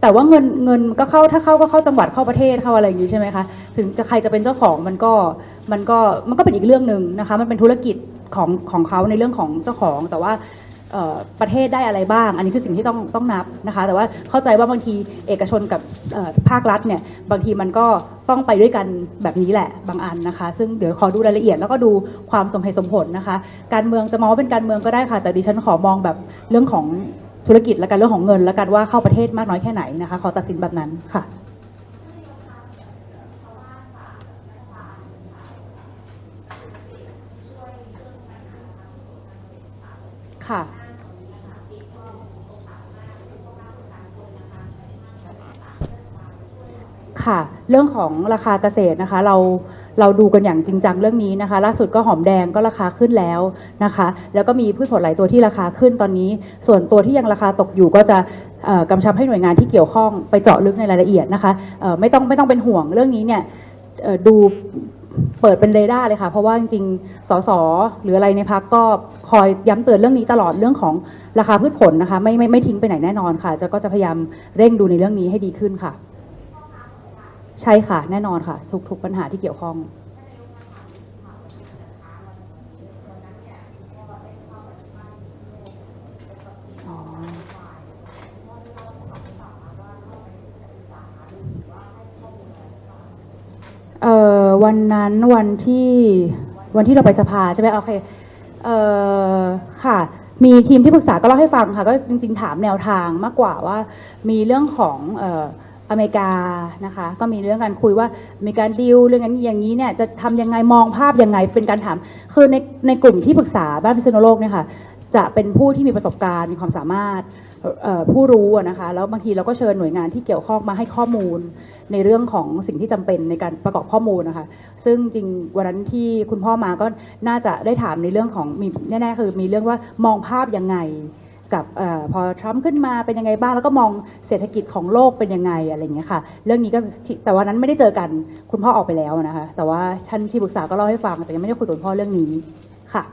แต่ว่าเงินเงินก็เข้าถ้าเข้าก็เข้าจังหวัดเข้าประเทศเข้าอะไรอย่างนี้ใช่ไหมคะถึงจะใครจะเป็นเจ้าของมันก็มันก็มันก็เป็นอีกเรื่องหนึ่งนะคะ มันเป็นธุรกิจของของเขาในเรื่องของเจ้าของ แต่ว่าประเทศได้อะไรบ้าง อันนี้คือสิ่งที่ต้องต้องนับนะคะ แต่ว่าเข้าใจว่าบางทีเอกชนกับภาครัฐเนี่ยบางทีมันก็ต้องไปด้วยกันแบบนี้แหละบางอันนะคะ ซึ่งเดี๋ยวขอดูรายละเอียดแล้วก็ดูความสมเหตุสมผลนะคะ การเมืองจะมองว่าเป็นการเมืองก็ได้ค่ะ แต่ดิฉันขอมองแบบเรื่องของ ธุรกิจและกันเรื่องของเงิน และกันว่าเข้าประเทศมากน้อยแค่ไหนนะคะ ขอตัดสินแบบนั้นค่ะ ค่ะค่ะ เรื่องของราคาเกษตรนะคะ เรา เราดูกันอย่างจริงจังเรื่องนี้นะคะ ล่าสุดก็หอมแดงก็ราคาขึ้นแล้วนะคะ แล้วก็มีพืชผลหลายตัวที่ราคาขึ้นตอนนี้ ส่วนตัวที่ยังราคาตกอยู่ก็จะกำชับให้หน่วยงานที่เกี่ยวข้องไปเจาะลึกในรายละเอียดนะคะไม่ต้องไม่ต้องเป็นห่วงเรื่องนี้เนี่ยดูเปิดเป็นเรดาร์เลยค่ะ เพราะว่าจริงๆ สสหรืออะไรในพักก็คอยย้ำเตือนเรื่องนี้ตลอดเรื่องของราคาพืชผลนะคะ ไม่ไม่ไม่ทิ้งไปไหนแน่นอนค่ะ จะก็จะพยายามเร่งดูในเรื่องนี้ให้ดีขึ้นค่ะ ใช่ค่ะ แน่นอนค่ะ ทุกทุกปัญหาที่เกี่ยวข้อง เอ่อวันนั้นวันที่วันที่เราไปสภาใช่ไหมโอเคเอ่อค่ะ มีทีมที่ปรึกษาก็เล่าให้ฟังค่ะ ก็จริง ๆ ถามแนวทางมากกว่าว่า มีเรื่องของเอ่อ อเมริกานะคะ ก็มีเรื่องการคุยว่ามีการดีลเรื่องนั้นอย่างนี้เนี่ยจะทำยังไงมองภาพยังไงเป็นการถาม คือในในกลุ่มที่ปรึกษาบ้านพิษณุโลกเนี่ยค่ะจะเป็นผู้ที่มีประสบการณ์มีความสามารถผู้รู้นะคะแล้วบางทีเราก็เชิญหน่วยงานที่เกี่ยวข้องมาให้ข้อมูลในเรื่องของสิ่งที่จำเป็นในการประกอบข้อมูลนะคะ ซึ่งจริงวันนั้นที่คุณพ่อมาก็น่าจะได้ถามในเรื่องของมีแน่ๆคือมีเรื่องว่ามองภาพยังไง กับอพอทรัมป์ขึ้นมาเป็นยังไงบ้าง แล้วก็มองเศรษฐกิจของโลกเป็นยังไงอะไรอย่างเงี้ยค่ะ เรื่องนี้ก็แต่วันนั้นไม่ได้เจอกันคุณพ่อออกไปแล้วนะคะ แต่ว่าท่านที่ปรึกษาก็เล่าให้ฟัง แต่ยังไม่ได้คุยกับคุณพ่อเรื่องนี้ค่ะ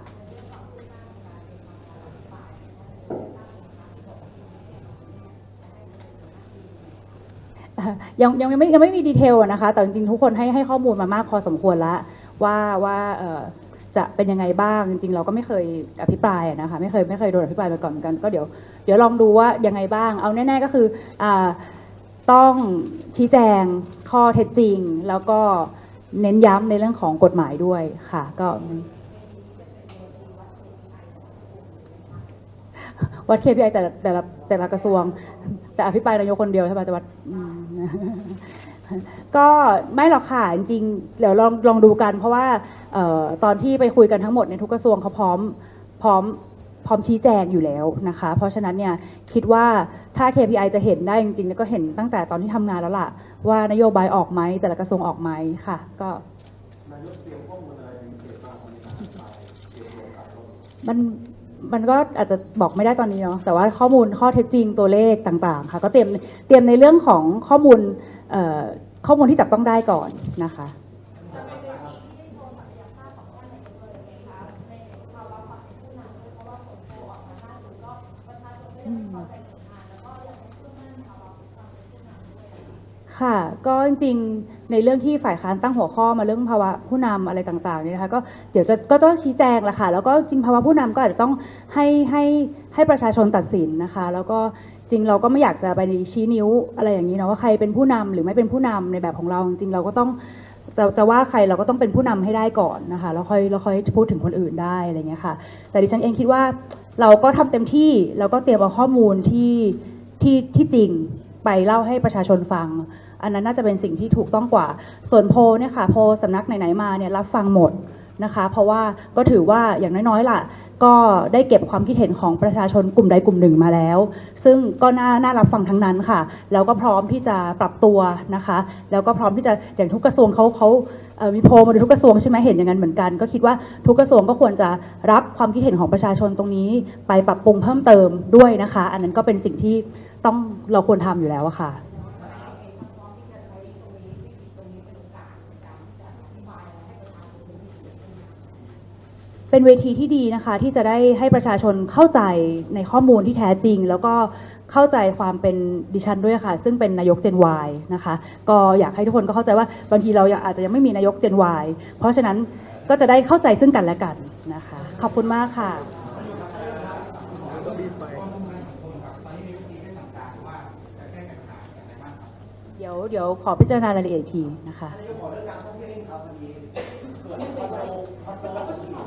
ยังยังไม่ยังไม่มีดีเทลนะคะ แต่จริงๆทุกคนให้ให้ข้อมูลมามากพอสมควรแล้วว่าว่าเอ่อ จะเป็นยังไงบ้างจริงๆ เราก็ไม่เคยอภิปรายนะคะไม่เคยไม่เคยโดนอภิปรายมาก่อนเหมือนกัน ก็เดี๋ยวเดี๋ยวลองดูว่ายังไงบ้าง เอาแน่ๆก็คืออต้องชี้แจงข้อเท็จจริง แล้วก็เน้นย้ำในเรื่องของกฎหมายด้วยค่ะ ก็วัด KPI แต่ละแต่ละแต่ละกระทรวง แต่อภิปรายนายกคนเดียวใช่ป่ะจะวัด ก็ไม่หรอกค่ะจริงๆเดี๋ยวลองลองดูกัน เพราะว่าออตอนที่ไปคุยกันทั้งหมดในยทุกกระทรวงเขาพร้อมพร้อมพร้อมชี้แจงอยู่แล้วนะคะ เพราะฉะนั้นเนี่ยคิดว่าถ้า KPI จะเห็นได้จริงๆก็เห็นตั้งแต่ตอนที่ทำงานแล้วล่ะ ว่านโยบายออกไหมแต่ละกระทรวงออกไหมค่ะ ก็มันมันก็อาจจะบอกไม่ได้ตอนนี้เนาะแต่ว่าข้อมูลข้อเท็จจริงตัวเลขต่างๆ ค่ะ ก็เตรียมเตรียมในเรื่องของข้อมูล ข้อมูลที่จับต้องได้ก่อนนะคะค่ะก็จริงๆในเรื่องที่ฝ่ายค้านตั้งหัวข้อมาเรื่องภาวะผู้นำอะไรต่างๆนี่นะคะก็เดี๋ยวจะก็ต้องชี้แจงแหละค่ะแล้วก็จริงภาวะผู้นำก็อาจจะต้องให้ให้ให้ประชาชนตัดสินนะคะ แล้วก็ จริงเราก็ไม่อยากจะไปชี้นิ้วอะไรอย่างนี้เนาะว่าใครเป็นผู้นำหรือไม่เป็นผู้นำในแบบของเราจริงเราก็ต้องจะจะว่าใครเราก็ต้องเป็นผู้นำให้ได้ก่อนนะคะแล้วค่อยเราค่อยพูดถึงคนอื่นได้อะไรเงี้ยค่ะ แต่ดิฉันเองคิดว่าเราก็ทำเต็มที่แล้วก็เตรียมเอาข้อมูลที่ที่ที่จริงไปเล่าให้ประชาชนฟัง อันนั้นน่าจะเป็นสิ่งที่ถูกต้องกว่า ส่วนโพเนี่ยค่ะโพลสำนักไหนๆมาเนี่ยรับฟังหมดนะคะ เพราะว่าก็ถือว่าอย่างน้อยๆล่ะ ก็ได้เก็บความคิดเห็นของประชาชนกลุ่มใดกลุ่มหนึ่งมาแล้ว ซึ่งก็น่าน่ารับฟังทั้งนั้นค่ะ แล้วก็พร้อมที่จะปรับตัวนะคะ แล้วก็พร้อมที่จะอย่างทุกกระทรวงเขาเขามีโพลมาทุกกระทรวงใช่ไหมเห็นอย่างนั้นเหมือนกัน ก็คิดว่าทุกกระทรวงก็ควรจะรับความคิดเห็นของประชาชนตรงนี้ ไปปรับปรุงเพิ่มเติมด้วยนะคะ อันนั้นก็เป็นสิ่งที่ต้องเราควรทำอยู่แล้วค่ะ เป็นเวทีที่ดีนะคะ ที่จะได้ให้ประชาชนเข้าใจในข้อมูลที่แท้จริง แล้วก็เข้าใจความเป็นดิฉันด้วยค่ะ ซึ่งเป็นนายก Gen Y นะคะ ก็อยากให้ทุกคนก็เข้าใจว่าบางทีเราอาจจะยังไม่มีนายก Gen Y เพราะฉะนั้นก็จะได้เข้าใจซึ่งกันและกันนะคะ ขอบคุณมากค่ะเดี๋ยวเดี๋ยวขอพิจารณารายละเอียดอีกทีนะคะเ